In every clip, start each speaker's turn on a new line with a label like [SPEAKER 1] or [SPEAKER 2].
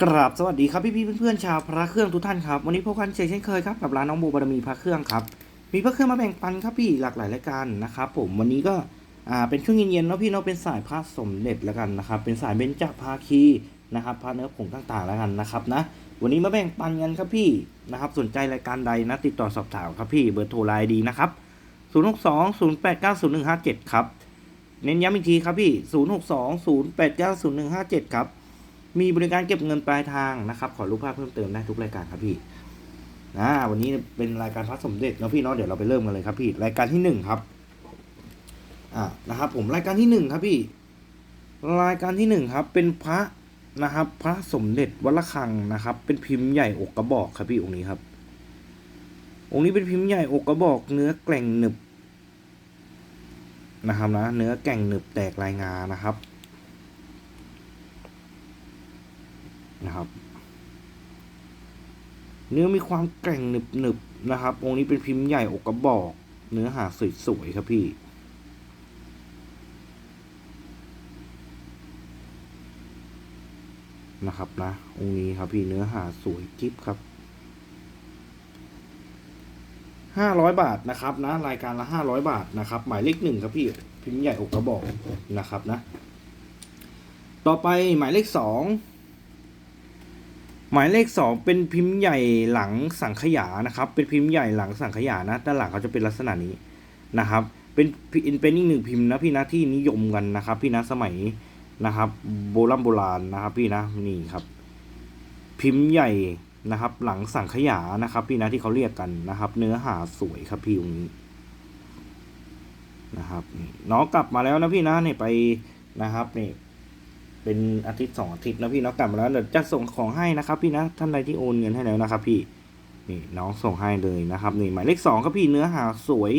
[SPEAKER 1] กราบสวัสดีครับพี่พี่เพื่อนๆชาวพระเครื่องทุกท่านครับวันนี้พบกันเช่นเคยครับกับร้านน้องโบบารมีพระเครื่องครับมีพระเครื่องมาแบ่งปันครับพี่หลากหลายรายการนะครับผมวันนี้ก็อ่าเป็นเครื่องเย็นๆเนาะพี่เนาะเป็นสายพระสมเด็จแล้วกันนะครับเป็นสายเบญจภาคีนะครับพระเนื้อผงต่างๆแล้วกันนะครับนะวันนี้มาแบ่งปันกันครับพี่นะครับสนใจรายการใดนะติดต่อสอบถามครับพี่เบอร์โทรไลน์ดีนะครับ062 089 0157ครับเน้นย้ำอีกทีครับพี่ 062 089 0157 ครับ มีบริการเก็บเงินปลายทางนะครับ ขอรูปภาพเพิ่มเติมได้ทุกรายการครับพี่นะวันนี้เป็นรายการพระสมเด็จนะพี่เนาะเดี๋ยวเราไปเริ่มกันเลยครับพี่รายการที่หนึ่งครับอ่านะครับ ผมรายการที่หนึ่งครับพี่ รายการที่หนึ่งครับ เป็นพระนะครับ พระสมเด็จวัดระฆังนะครับ เป็นพิมพ์ใหญ่อกกระบอกครับพี่องค์นี้ครับ องค์นี้เป็นพิมพ์ใหญ่อกกระบอก เนื้อแกร่งหนึบนะครับนะเนื้อแกร่งหนึบแตกลายงานะครับ นะครับ เนื้อมีความแกร่งหนึบหนึบๆนะครับ องค์นี้เป็นพิมพ์ใหญ่อกกระบอก เนื้อหาสวยๆครับพี่ นะครับนะ องค์นี้ครับพี่เนื้อหาสวยจิ๊บครับห้าร้อยบาทนะครับนะ รายการละห้าร้อยบาทนะครับ หมายเลขหนึ่งครับพี่พิมพ์ใหญ่อกกระบอกนะครับนะ ต่อไปหมายเลขสอง หมายเลขสองเป็นพิมพ์ใหญ่หลังสังขยานะครับ เป็นพิมพ์ใหญ่หลังสังขยานะด้านหลังเขาจะเป็นลักษณะนี้นะครับเป็นเป็นเป็นอีกหนึ่งพิมพ์นะพี่นะที่นิยมกันนะครับ พี่นะสมัยนะครับ โบราณโบราณนะครับพี่นะนี่ครับ พิมพ์ใหญ่นะครับ หลังสังขยานะครับ พี่นะที่เขาเรียกกันนะครับ เนื้อหาสวยครับพี่ตรงนี้นะครับน้องกลับมาแล้วนะพี่นะนี่ไปนะครับนี่ เป็นอาทิตย์สองอาทิตย์นะพี่เนาะกลับมาแล้วเดี๋ยวจะส่งของให้นะครับ พี่นะท่านใดที่โอนเงินให้แล้วนะครับ พี่นี่น้องส่งให้เลยนะครับนี่หมายเลขสองครับพี่เนื้อหาสวย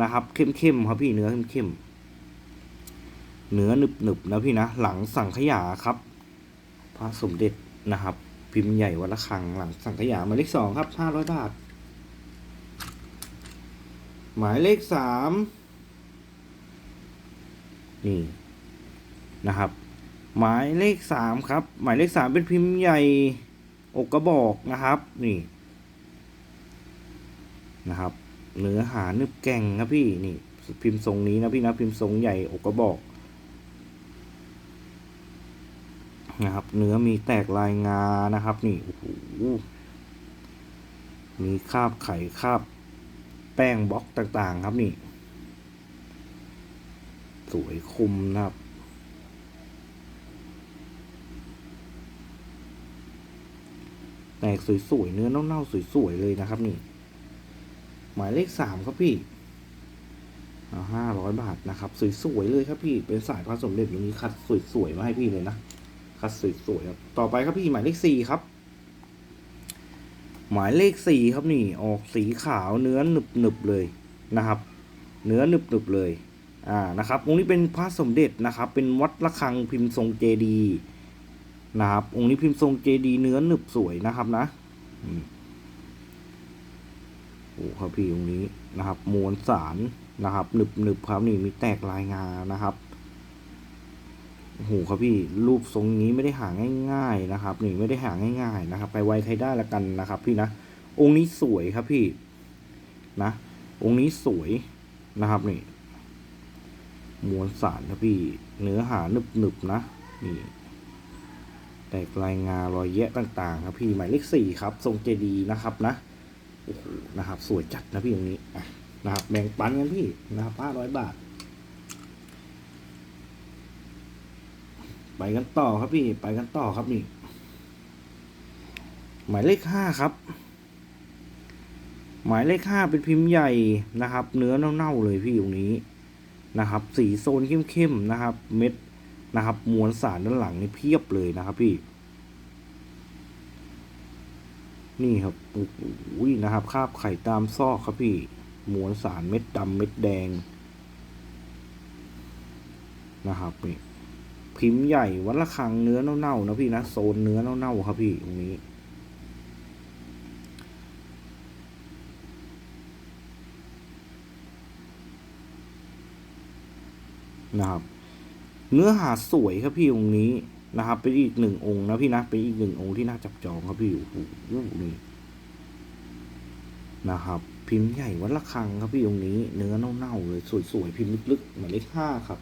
[SPEAKER 1] นะครับ เข้มๆครับพี่เนื้อเข้มๆเนื้อหนึบๆนะพี่นะหลังสังขยาครับ พระสมเด็จนะครับ พิมพ์ใหญ่วัดระฆังหลังสังขยาหมายเลขสองครับห้าร้อยบาทหมายเลขสามนี่นะครับ หมายเลขสามครับ หมายเลขสามเป็นพิมพ์ใหญ่อกกระบอกนะครับ นี่ นะครับเนื้อหานึบแก่งครับพี่นี่ พิมพ์ทรงนี้นะพี่นะพิมพ์ทรงใหญ่อกกระบอกนะครับ เนื้อมีแตกลายงานะครับ นี่โอ้โหมีคาบไข่คาบ แป้งบล็อกต่างๆ ครับนี่ สวยคมนะครับ แตกสวยๆเนื้อเน่าๆสวยๆเลยนะครับนี่ หมายเลขสามครับพี่เอาห้าร้อยบาทนะครับสวยๆเลยครับพี่เป็นสายพระสมเด็จอย่างนี้คัดสวยๆมาให้พี่เลยนะคัดสวยๆครับต่อไปครับพี่หมายเลขสี่ครับ หมายเลขสี่ครับนี่ ออกสีขาวเนื้อหนึบๆเลยนะครับ เนื้อหนึบๆเลยอ่านะครับองค์นี้เป็นพระสมเด็จนะครับ เป็นวัดระฆังพิมพ์ทรงเจดีย์ นะครับ องค์นี้พิมพ์ทรงเจดีเนื้อหนึบสวยนะครับนะอืมโอ้ครับพี่องค์นี้นะครับมวลสารนะครับหนึบหนึบครับนี่มีแตกลายงานะครับโอ้โหครับพี่รูปทรงนี้ไม่ได้หาง่าย ๆนะครับ นี่ไม่ได้หาง่ายๆนะครับ ไปไวใครได้ละกันนะครับ พี่นะองค์นี้สวยครับพี่นะองค์นี้สวยนะครับนี่มวลสารครับพี่ เนื้อหาหนึบหนึบๆนะนี่ แตกลายงารอยแยะต่างๆ ครับพี่หมายเลขสี่ครับ ทรงเจดีย์นะครับนะโอ้โหนะครับ สวยจัดนะพี่ตรงนี้อะนะครับแบ่งปันกันพี่นะครับห้าร้อยบาท ไปกันต่อครับพี่ไปกันต่อครับนี่หมายเลขห้าครับ หมายเลขห้าเป็นพิมพ์ใหญ่นะครับ เนื้อเน่าๆเลยพี่ตรงนี้นะครับ สีโซนเข้มๆนะครับ เม็ด นะครับ มวลสารด้านหลังนี่เพียบเลยนะครับพี่ นี่ครับโอ้โหนะครับคาบไข่ตามซอกครับพี่ มวลสารเม็ดดำเม็ดแดง นะครับนี่พิมพ์ใหญ่วัดระฆังเนื้อเน่าๆนะพี่นะโซนเนื้อเน่าๆครับพี่ตรงนี้นะครับ เนื้อหาสวยครับพี่ตรงนี้นะครับ เป็นอีกหนึ่งองค์นะพี่นะเป็นอีกหนึ่งองค์ที่น่าจับจองครับพี่โอ้โหนี่นะครับ พิมพ์ใหญ่วัดละคังครับพี่องค์นี้ เนื้อเน่าๆเลยสวยๆพิมพ์ลึกๆหมายเลขห้าครับ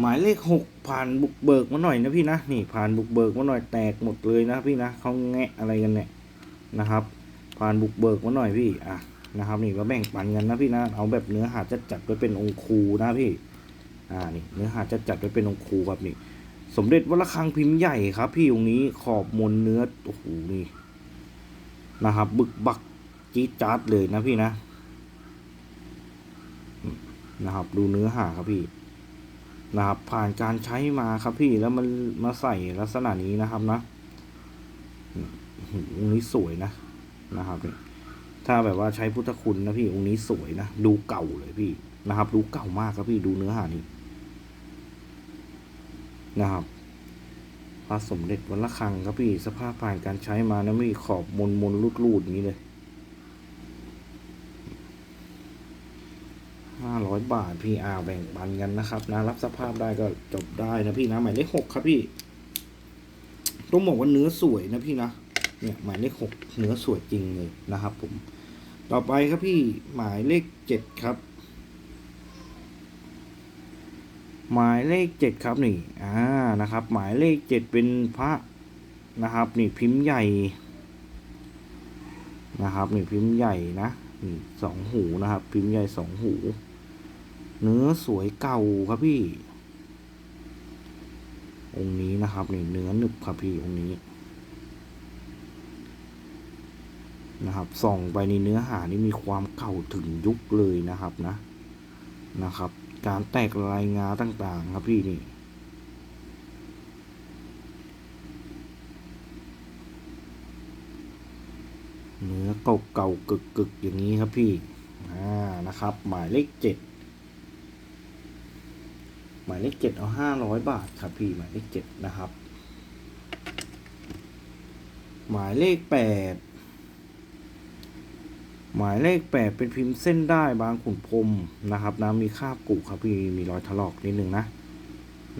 [SPEAKER 1] หมายเลขหกผ่านบุกเบิกมาหน่อยนะพี่นะนี่ผ่านบุกเบิกมาหน่อยแตกหมดเลยนะพี่นะเขาแงะอะไรกันเนี่ยนะครับ ผ่านบุกเบิกมาหน่อยพี่อะ นะครับ นี่ก็แบ่งปันกันนะพี่นะเอาแบบเนื้อหาจัดจัดไว้เป็นองค์ครูนะพี่อ่านี่เนื้อหาจัดจัดไว้เป็นองค์ครูครับนี่ สมเด็จวัดระฆังพิมพ์ใหญ่ครับ พี่องค์นี้ขอบมนเนื้อโอ้โหนี่นะครับ บึกบักจี๊ดจ๊าดเลยนะพี่นะนะครับ ดูเนื้อหาครับพี่นะครับ ผ่านการใช้มาครับพี่แล้วมันมาใส่ลักษณะนี้นะครับนะอืมองค์นี้สวยนะนะครับนี่ ถ้าแบบว่าใช้พุทธคุณนะพี่องค์นี้สวยนะ ดูเก่าเลยพี่นะครับ ดูเก่ามากครับพี่ดูเนื้อหานี้นะครับพระสมเด็จวัดระฆังครับพี่สภาพผ่านการใช้มานะมีขอบมนมนรูดรูดๆอย่างนี้เลยห้าร้อยบาทพี่อาแบ่งปันกันนะครับนะรับสภาพได้ก็จบได้นะพี่นะหมายเลขหกครับพี่ ต้องบอกว่าเนื้อสวยนะพี่นะ เนี่ยหมายเลขหกเนื้อสวยจริงเลยนะครับผม ต่อไปครับพี่หมายเลขเจ็ดครับ หมายเลขเจ็ดครับนี่อ่านะครับ หมายเลขเจ็ดเป็นพระนะครับ นี่พิมพ์ใหญ่นะครับ นี่พิมพ์ใหญ่นะนี่สองหูนะครับ พิมพ์ใหญ่สองหู เนื้อสวยเก่าครับพี่องค์นี้นะครับนี่เนื้อหนึบครับพี่องค์นี้ นะครับ ส่องไปในเนื้อหานี่มีความเก่าถึงยุคเลยนะครับนะนะครับ การแตกลายงาต่างๆครับพี่นี่เนื้อเก่าๆกึกๆอย่างนี้ครับพี่อ่านะครับ หมายเลขเจ็ดหมายเลขเจ็ดเอาห้าร้อยบาทครับพี่หมายเลขเจ็ดนะครับ หมายเลขแปด หมายเลขแปดเป็นพิมพ์เส้นได้บางขุนพรมนะครับนะมีคาบกุครับพี่มีรอยถลอกนิดนึงนะ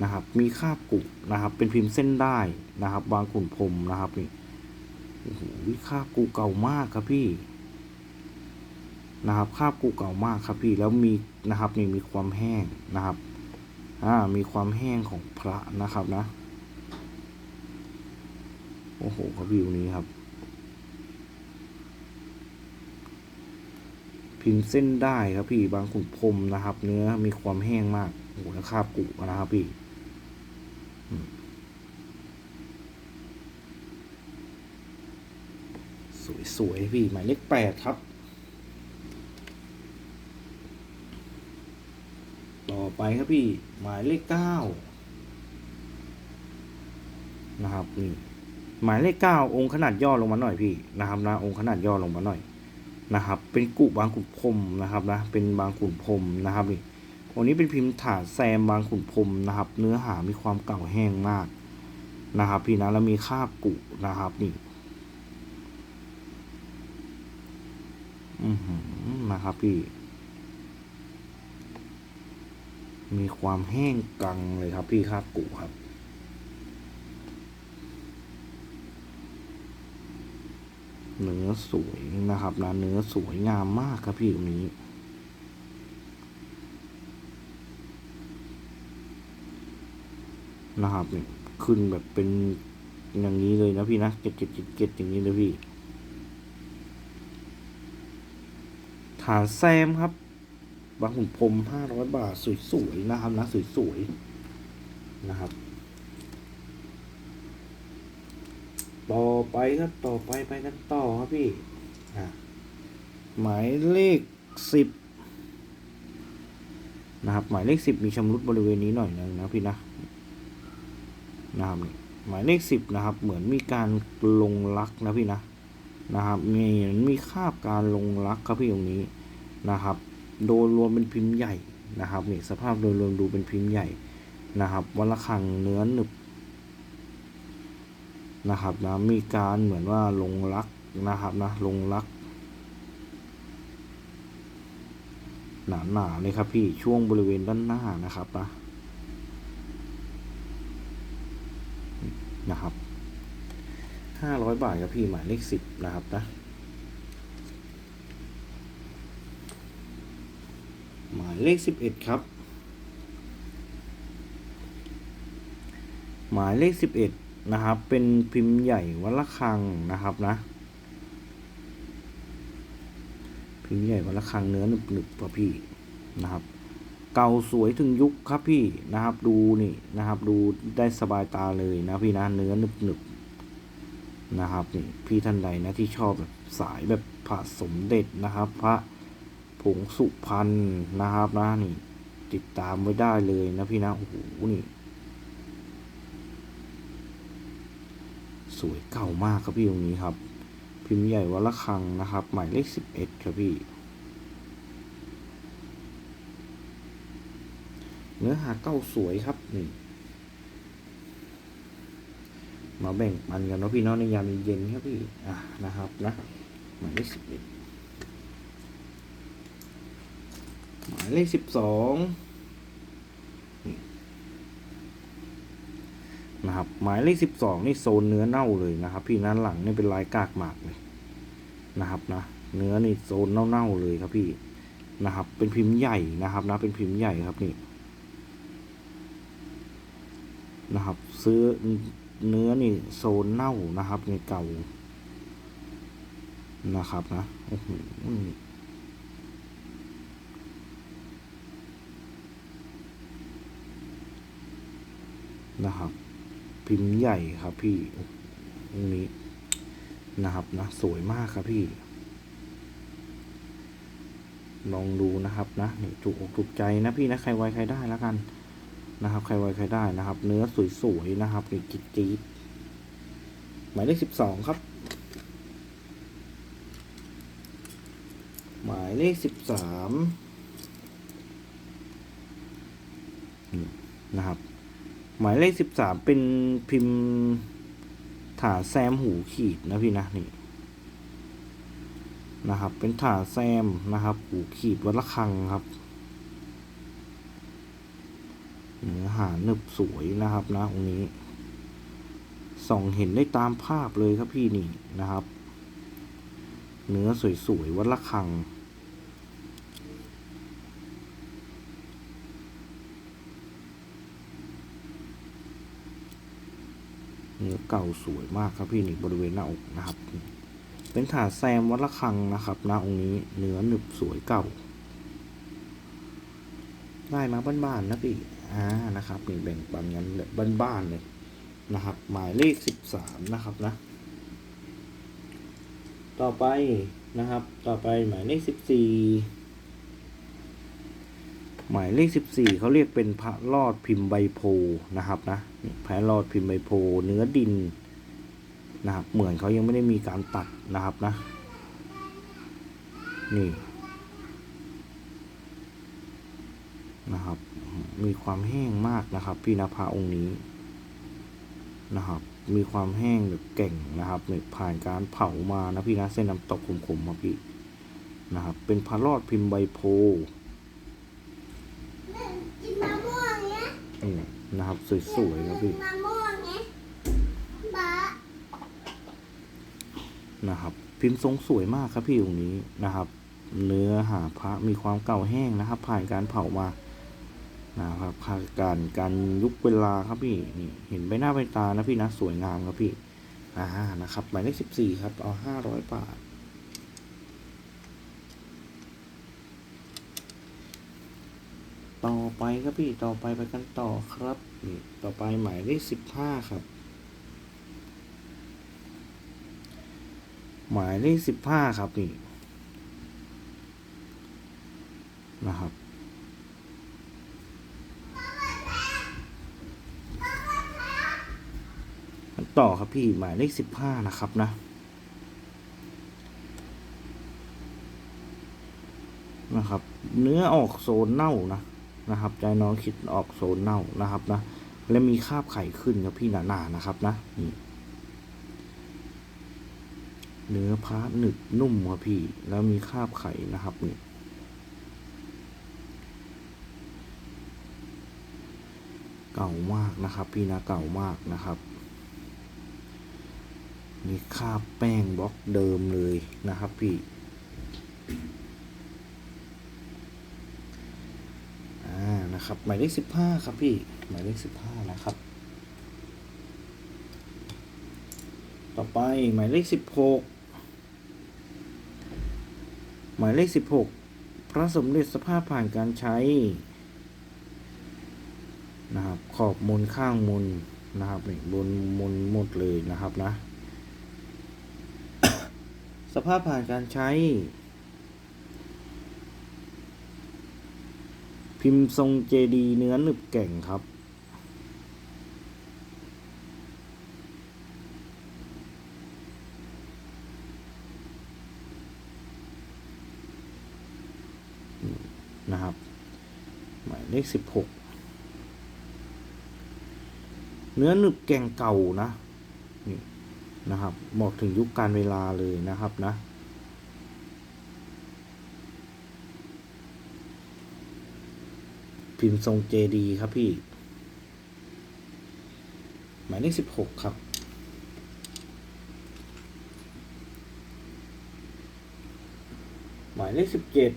[SPEAKER 1] นะครับ มีคาบกุนะครับ เป็นพิมพ์เส้นได้นะครับ บางขุนพรมนะครับนี่โอ้โหคาบกุเก่ามากครับพี่นะครับคาบกุเก่ามากครับพี่แล้วมีนะครับนี่มีความแห้งนะครับอ่ามีความแห้งของพระนะครับนะ โอ้โหครับพี่องนี้ครับ พิมพ์เส้นได้ครับพี่บางขุนพรมนะครับ เนื้อมีความแห้งมากโอ้โหแล้วคาบกุนะครับพี่สวยๆพี่หมายเลขแปดครับ ต่อไปครับพี่ หมายเลขเก้านะครับนี่หมายเลขเก้าองค์ขนาดย่อลงมาหน่อยพี่นะครับนะองค์ขนาดย่อลงมาหน่อย นะครับ เป็นกุบางขุนพรมนะครับนะ เป็นบางขุนพรมนะครับนี่วันนี้เป็นพิมพ์ถาดแซมบางขุนพรมนะครับ เนื้อหามีความเก่าแห้งมากนะครับ พี่นะแล้วมีคราบกุนะครับนี่อือหือนะครับพี่ มีความแห้งกังเลยครับพี่คราบกุครับ เนื้อสวยนะครับนะเนื้อสวยงามมากครับพี่ตรงนี้นะครับเนี่ยขึ้นแบบเป็นอย่างนี้เลยนะพี่นะเก็ดเก็ดเก็ดเก็ดอย่างนี้เลยพี่ฐานแซมครับบางขุนพรมห้าร้อยบาทสวยๆนะครับนะสวยๆนะครับ ต่อไปครับ ต่อไปไปกันต่อครับพี่อะหมายเลขสิบนะครับ หมายเลขสิบมีชำรุดบริเวณนี้หน่อยนึงนะพี่นะนะครับนี่หมายเลขสิบนะครับ เหมือนมีการลงลักนะพี่นะนะครับมีมีคาบการลงลักครับพี่ตรงนี้นะครับ โดยรวมเป็นพิมพ์ใหญ่นะครับนี่สภาพโดยรวมดูเป็นพิมพ์ใหญ่นะครับวันละคังเนื้อหนึบ นะครับนะมีการเหมือนว่าลงรักนะครับนะลงรักหนาหนาเลยครับพี่ช่วงบริเวณด้านหน้านะครับนะนะครับห้าร้อยบาทครับพี่หมายเลขสิบนะครับนะหมายเลขสิบเอ็ดครับ หมายเลขสิบเอ็ด นะครับ เป็นพิมพ์ใหญ่วัดละคังนะครับนะ พิมพ์ใหญ่วัดละคังเนื้อหนึบหนึบป่ะพี่นะครับ เก่าสวยถึงยุคครับพี่นะครับ ดูนี่นะครับ ดูได้สบายตาเลยนะพี่นะเนื้อหนึบหนึบนะครับนี่พี่ท่านใดนะที่ชอบแบบสายแบบพระสมเด็จนะครับ พระผงสุพรรณนะครับนะนี่ติดตามไว้ได้เลยนะพี่นะโอ้โหนี่ สวยเก่ามากครับพี่ตรงนี้ครับ พิมพ์ใหญ่วัละคังนะครับ หมายเลขสิบเอ็ดครับพี่ เนื้อหาเก้าสวยครับนี่มาแบ่งปันกันเนาะพี่เนาะในยามเย็นครับพี่อะนะครับนะหมายเลขสิบเอ็ดหมายเลขสิบสอง นะครับ หมายเลขสิบสองนี่โซนเนื้อเน่าเลยนะครับ พี่นั้นหลังนี่เป็นลายกากหมากเลยนะครับนะเนื้อนี่โซนเน่าๆเลยครับพี่นะครับ เป็นพิมพ์ใหญ่นะครับนะเป็นพิมพ์ใหญ่ครับนี่นะครับ ซื้อเนื้อนี่โซนเน่านะครับในเก่านะครับนะโอ้โหนะครับ พิมพ์ใหญ่ครับพี่ตรงนี้นะครับนะสวยมากครับพี่ ลองดูนะครับนะนี่ถูกอกถูกใจนะพี่นะใครไวใครได้แล้วกันนะครับ ใครไวใครได้นะครับ เนื้อสวยๆนะครับนี่จิ๊ดจี๊ดหมายเลขสิบสองครับ หมายเลขสิบสามนะครับ หมายเลขสิบสามเป็นพิมพ์ถานแซมหูขีดนะพี่นะนี่นะครับ เป็นถานแซมนะครับ หูขีดวัดละคังครับเนื้อหาหนึบสวยนะครับนะตรงนี้ส่องเห็นได้ตามภาพเลยครับพี่นี่นะครับ เนื้อสวยๆวัดละคัง เนื้อเก่าสวยมากครับพี่นี่บริเวณหน้าอกนะครับ เป็นถาแซมวัดละคังนะครับหนะองค์นี้เนื้อหนึบสวยเก่า ได้มาบ้านๆนะพี่อ่านะครับนี่แบ่งปันกันแบบบ้านๆเลยนะครับ หมายเลขสิบสามนะครับนะ ต่อไปนะครับ ต่อไปหมายเลขสิบสี่หมายเลขสิบสี่เขาเรียกเป็นพระรอดพิมพ์ใบโพนะครับนะ นี่พระรอดพิมพ์ใบโพเนื้อดินนะครับ เหมือนเขายังไม่ได้มีการตัดนะครับนะ นี่นะครับ มีความแห้งมากนะครับ พี่นภาองค์นี้นะครับ มีความแห้งแบบเก่งนะครับเนี่ยผ่านการเผามานะพี่นะเส้นน้ำตกขมๆมาพี่นะครับ เป็นพระรอดพิมพ์ใบโพ
[SPEAKER 2] กินมะม่วงเนี้ย
[SPEAKER 1] อืม นะครับ สวยๆครับพี่
[SPEAKER 2] มะม่วงเนี้ยบ้านะครับ พิมพ์ทรงสวยมากครับพี่องค์นี้นะครับ เนื้อหาพระมีความเก่าแห้งนะครับ ผ่านการเผามานะครับผ่านการการยุคเวลาครับพี่นี่เห็นใบหน้าใบตานะพี่นะสวยงามครับพี่อ่านะครับหมายเลขสิบสี่ครับเอาห้าร้อยบาท ต่อไปครับพี่ต่อไปไปกันต่อครับนี่ต่อไปหมายเลขสิบห้าครับ หมายเลขสิบห้าครับนี่นะครับต่อครับพี่หมายเลขสิบห้านะครับนะนะครับ เนื้อออกโซนเน่านะ นะครับใจน้องคิดออกโซนเน่านะครับนะและมีคาบไข่ขึ้นครับพี่หนาๆนะครับนะเนื้อพระหนึบนุ่มครับพี่ แล้วมีคาบไข่นะครับนี่
[SPEAKER 1] เก่ามากนะครับ พี่นะเก่ามากนะครับมีคาบแป้งบล็อกเดิมเลยนะครับพี่ นะครับ หมายเลขสิบห้าครับพี่ หมายเลขสิบห้านะครับ ต่อไปหมายเลขสิบหกหมายเลขสิบหกพระสมเด็จสภาพผ่านการใช้นะครับ ขอบมนข้างมนนะครับบนมนหมดเลยนะครับนะ สภาพผ่านการใช้ พิมพ์ทรงเจดีเนื้อหนึบแก่งครับ นะครับ หมายเลขสิบหกเนื้อหนึบแก่งเก่านะนี่นะครับบอกถึงยุคการเวลาเลยนะครับนะ พิมพ์ทรงเจดีครับพี่ หมายเลขสิบหกครับหมายเลขสิบเจ็ด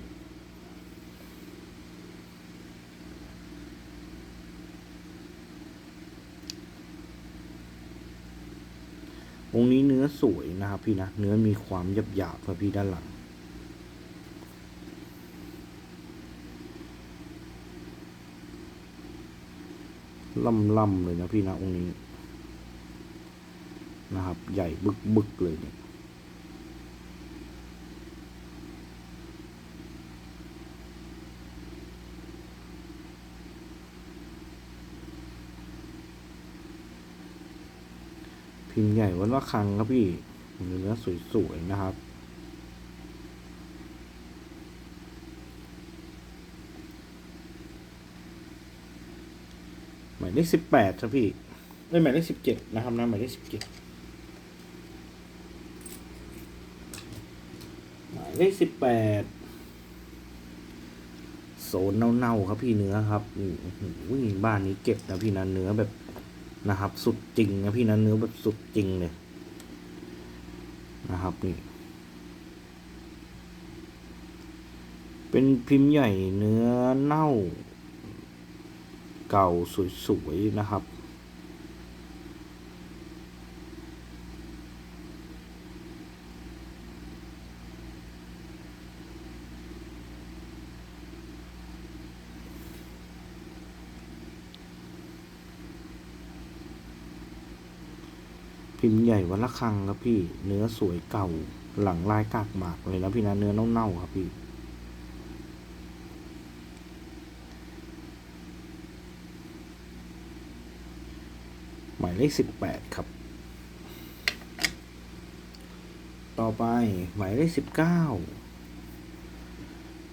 [SPEAKER 1] องนี้เนื้อสวยนะครับพี่นะ เนื้อมีความหยาบหยาบๆครับพี่ด้านหลัง ล่ำล่ำเลยนะพี่นะองค์นี้นะครับ ใหญ่บึกบึกเลยเนี่ยพิมพ์ใหญ่วันละครังครับพี่เนื้อสวยๆนะครับ หมาย เลขสิบแปดครับพี่เอ้ยหมายเลขสิบเจ็ดนะครับนะหมายเลขสิบเจ็ดหมายเลขสิบแปดโซนเน่าๆครับพี่เนื้อครับนี่โอ้โหบ้านนี้เก็บนะพี่นะเนื้อแบบนะครับ สุดจริงนะพี่นะเนื้อแบบสุดจริงเลยนะครับนี่เป็นพิมพ์ใหญ่เนื้อเน่า เก่าสวยๆนะครับ พิมพ์ใหญ่วันละครั้งครับพี่ เนื้อสวยเก่าหลังลายกากหมากเลยนะพี่นะเนื้อเน่าๆครับพี่ หมาย เลขสิบแปดครับ ต่อไปหมายเลขสิบเก้า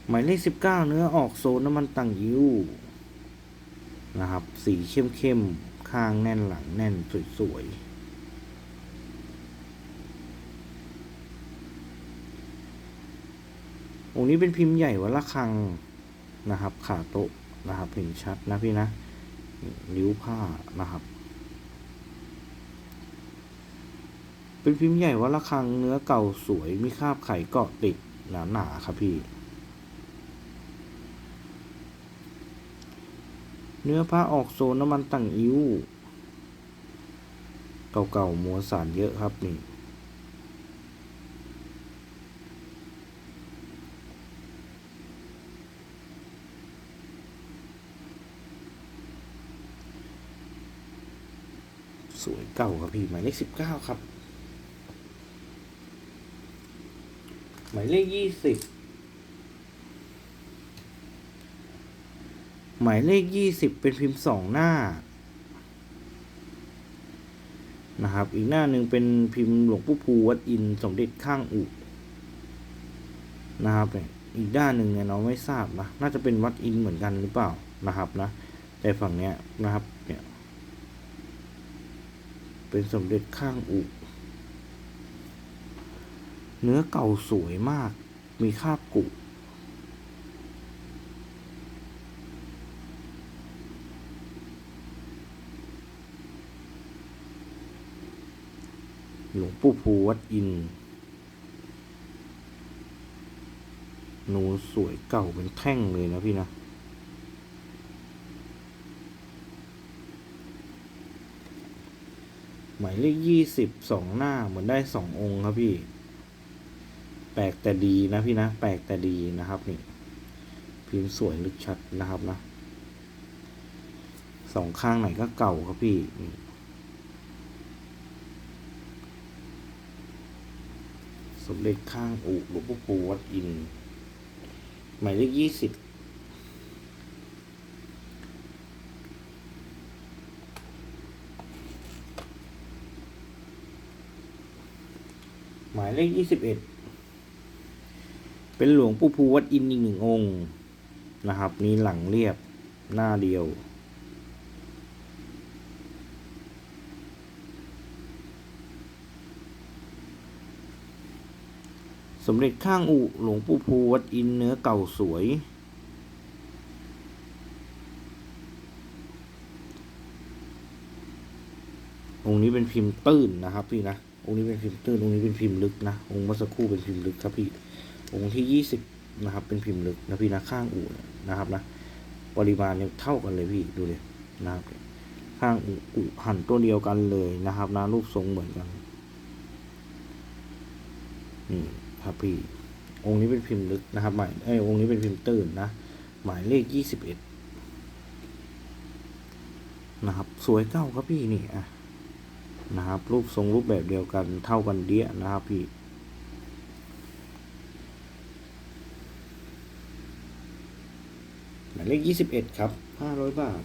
[SPEAKER 1] หมายเลขสิบเก้าเนื้อออกโซนน้ำมันตังยิ้วนะครับ สีเข้มเข้มข้างแน่นหลังแน่นสวยๆองค์นี้เป็นพิมพ์ใหญ่วัละคังนะครับ ขาโต๊ะนะครับเห็นชัดนะพี่นะนิ้วผ้านะครับ เป็นพิมพ์ใหญ่วัดละคังเนื้อเก่าสวยมีคราบไข่เกาะติดหนาๆครับพี่ เนื้อผ้าออกโซนน้ำมันตั้งอิ้วเก่าๆมวลสารเยอะครับนี่สวยเก่าครับพี่หมายเลขสิบเก้าครับ หมายเลขยี่สิบหมายเลขยี่สิบเป็นพิมพ์สองหน้า นะครับ อีกหน้าหนึ่งเป็นพิมพ์หลวงปู่ภูวัดอินสมเด็จข้างอุนะครับเนี่ยอีกด้านหนึ่งเนี่ยเราไม่ทราบนะ น่าจะเป็นวัดอินเหมือนกันหรือเปล่านะครับนะ แต่ฝั่งเนี้ยนะครับเนี่ย เป็นสมเด็จข้างอุ เนื้อเก่าสวยมาก มีค่ากุ หลวงปู่ภูวัดอิน หนูสวยเก่าเป็นแท่งเลยนะพี่นะหมายเลขยี่สิบสองหน้าเหมือนได้สององค์ครับพี่ แปลกแต่ดีนะพี่นะ แปลกแต่ดีนะครับนี่ พิมพ์สวยลึกชัดนะครับนะสองข้างไหนก็เก่าครับพี่นี่สมเด็จข้างอุหลวงปู่ปูวัดอิน หมายเลขยี่สิบหมายเลขยี่สิบเอ็ด เป็นหลวงปู่ภูวัดอินอีกหนึ่งองค์นะครับ มีหลังเรียบหน้าเดียวสมเด็จข้างอุหลวงปู่ภูวัดอินเนื้อเก่าสวย องค์นี้เป็นพิมพ์ตื้นนะครับพี่นะ องค์นี้เป็นพิมพ์ตื้น องค์นี้เป็นพิมพ์ลึกนะ องค์เมื่อสักครู่เป็นพิมพ์ลึกครับพี่ องค์ที่ยี่สิบนะครับ เป็นพิมพ์ลึกนะพี่นะข้างอู่นะครับนะปริมาณยังเท่ากันเลยพี่ดูเลยนะครับข้างอู่หั่นตัวเดียวกันเลยนะครับนะรูปทรงเหมือนกันนี่ครับพี่องค์นี้เป็นพิมพ์ลึกนะครับหมายเอ้องค์นี้เป็นพิมพ์ตื้นนะหมายเลขยี่สิบเอ็ดนะครับ สวยเก้าครับพี่นี่อะนะครับ รูปทรงรูปแบบเดียวกันเท่ากันเดียนะครับพี่ หมายเลขยี่สิบเอ็ดครับห้าร้อยบาท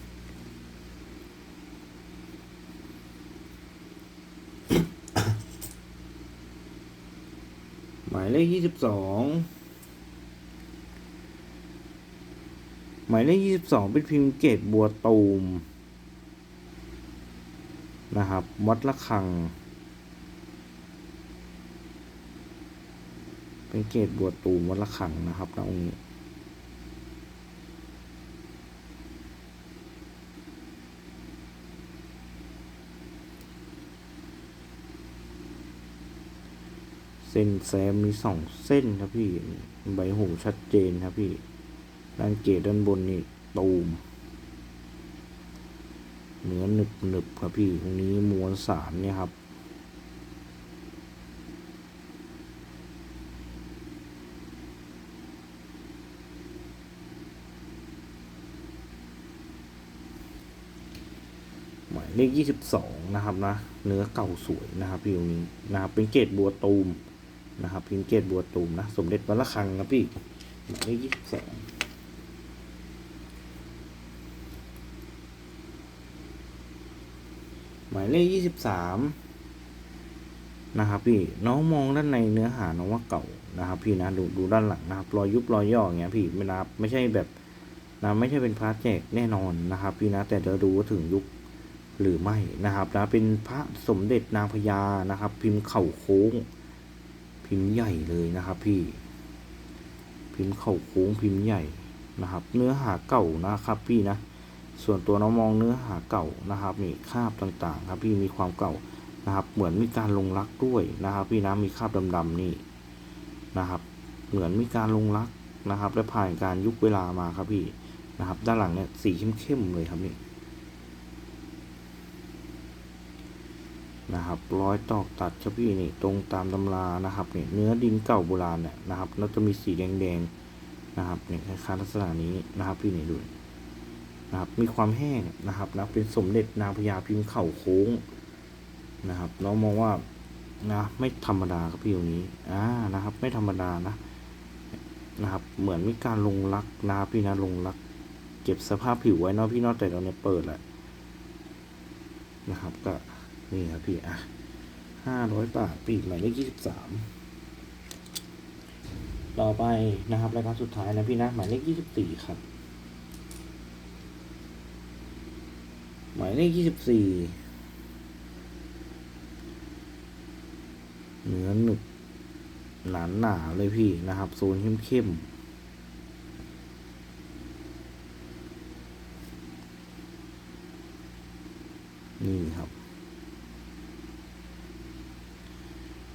[SPEAKER 1] หมายเลขยี่สิบสองหมายเลขยี่สิบสองเป็นพิมพ์เกตบัวตูมนะครับวัดละคัง เป็นเกตบัวตูมวัดละคังนะครับนะองค์นี้ เส้นแซมมีสองเส้นครับพี่ ใบหูชัดเจนครับพี่ ด้านเกตด้านบนนี่ตูมเนื้อหนึบหนึบครับพี่ตรงนี้มวลสารเนี่ยครับ หมายเลขยี่สิบสองนะครับนะ เนื้อเก่าสวยนะครับพี่ตรงนี้นะครับ เป็นเกตบัวตูม นะครับพิมพ์เกตบัวตูมนะ สมเด็จวัดระฆังนะพี่หมายเลขยี่สิบสองหมายเลขยี่สิบสามนะครับพี่น้องมองด้านในเนื้อหาน้องว่าเก่านะครับพี่นะดูดูด้านหลังนะครับรอยยุบรอยย่ออย่างเงี้ยพี่ไม่นับไม่ใช่แบบนะไม่ใช่เป็นพระแจกแน่นอนนะครับ พี่นะแต่เดี๋ยวดูว่าถึงยุคหรือไม่นะครับนะเป็นพระสมเด็จนางพญานะครับ พิมพ์เข่าโค้ง พิมพ์ใหญ่เลยนะครับพี่ พิมพ์เข่าโค้งพิมพ์ใหญ่นะครับ เนื้อหาเก่านะครับพี่นะ ส่วนตัวน้องมองเนื้อหาเก่านะครับนี่คราบต่างๆ ครับพี่มีความเก่านะครับ เหมือนมีการลงรักด้วยนะครับ พี่นะมีคราบดำๆนี่นะครับ เหมือนมีการลงรักนะครับ และผ่านการยุคเวลามาครับพี่นะครับ ด้านหลังเนี่ยสีเข้มๆเลยครับนี่ นะครับรอยตอกตัดครับพี่นี่ตรงตามตำรานะครับเนี่ยเนื้อดินเก่าโบราณเนี่ยนะครับแล้วจะมีสีแดงๆนะครับเนี่ยคล้ายๆลักษณะนี้นะครับพี่นี่ดูนะครับมีความแห้งนะครับนะเป็นสมเด็จนางพญาพิมพ์เข่าโค้งนะครับน้องมองว่านะไม่ธรรมดาครับพี่ตรงนี้อ่านะครับ ไม่ธรรมดานะนะครับ เหมือนมีการลงรักนะพี่นะลงรัก เก็บสภาพผิวไว้เนาะพี่เนอกแต่เราเนี่ยเปิดแหละนะครับก็ นี่ครับพี่อะห้าร้อยบาทปีกหมายเลขยี่สิบสามต่อไปนะครับรายการสุดท้ายนะพี่นะหมายเลขยี่สิบสี่ครับ หมายเลขยี่สิบสี่เนื้อหนึบหนาหนาเลยพี่นะครับโซนเข้มเข้มๆนี่ครับ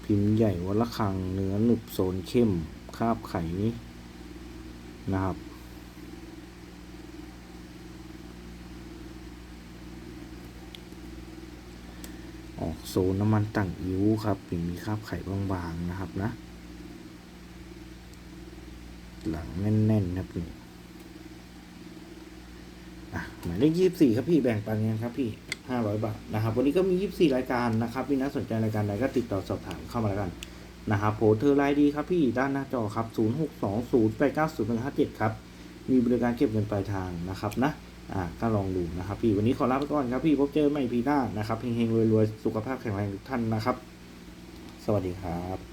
[SPEAKER 1] พิมพ์ใหญ่วัละคังเนื้อหนึบโซนเข้มคาบไข่นะครับ ออกโซนน้ำมันตั้งอิ้วครับมีคราบไข่บางๆนะครับนะ หลังแน่นๆครับนี่อะหมายเลขยี่สี่ครับพี่แบ่งปันกันครับพี่ ห้าร้อยบาทนะครับวันนี้ก็มียี่สี่รายการนะครับพี่นะสนใจรายการใดก็ติดต่อสอบถามเข้ามาแล้วกันนะครับโพเธอร์ไลน์ดีครับพี่ด้านหน้าจอครับศูนย์หกสองศูนย์แปดเก้าศูนย์หนึ่งห้าเจ็ดครับ มีบริการเก็บเงินปลายทางนะครับนะอ่าก็ลองดูนะครับพี่วันนี้ขอลาไปก่อนครับพี่พบเจอใหม่พีหน้านะครับเฮงๆรวยๆสุขภาพแข็งแรงทุกท่านนะครับ สวัสดีครับ